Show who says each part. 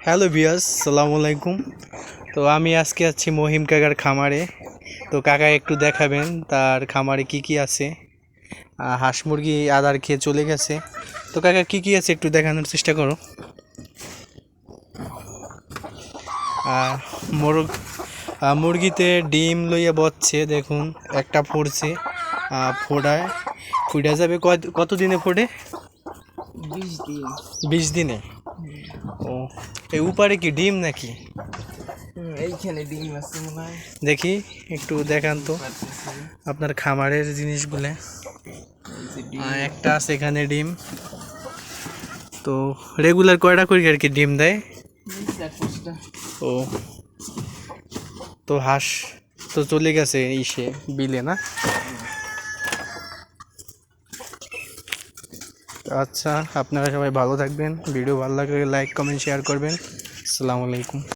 Speaker 1: Hello বিয়াস সালামু আলাইকুম। তো আমি আজকে আছি মহিম কাকার খামারে। তো কাকা একটু দেখাবেন তার খামারে কি কি আছে। হাঁস মুরগি আদার খেয়ে চলে গেছে। তো কাকা কি কি আছে একটু দেখানোর চেষ্টা করো। আহ, মুরগ মুরগিতে ডিম লইয়া বচ্ছে দেখুন একটা ফোড়ছে আহ, ফোড়ায়। ফুটে যাবে কত কত দিনে। ফোটে
Speaker 2: বিশ দিনে?
Speaker 1: ও এই উপারে কি ডিম নাকি?
Speaker 2: এইখানে ডিম আছে মনে হয়।
Speaker 1: দেখি একটু দেখান তো। আপনার খামারের জিনিসগুলো। একটা আছে এখানে ডিম। তো রেগুলার কয়টা করে আর কি ডিম দেয়? ও। তো হাঁস তো চলে গেছে ইসে বিলে না? আচ্ছা আপনারা সবাই ভালো থাকবেন। ভিডিও ভালো লাগলে লাইক কমেন্ট শেয়ার করবেন। আসসালামু আলাইকুম।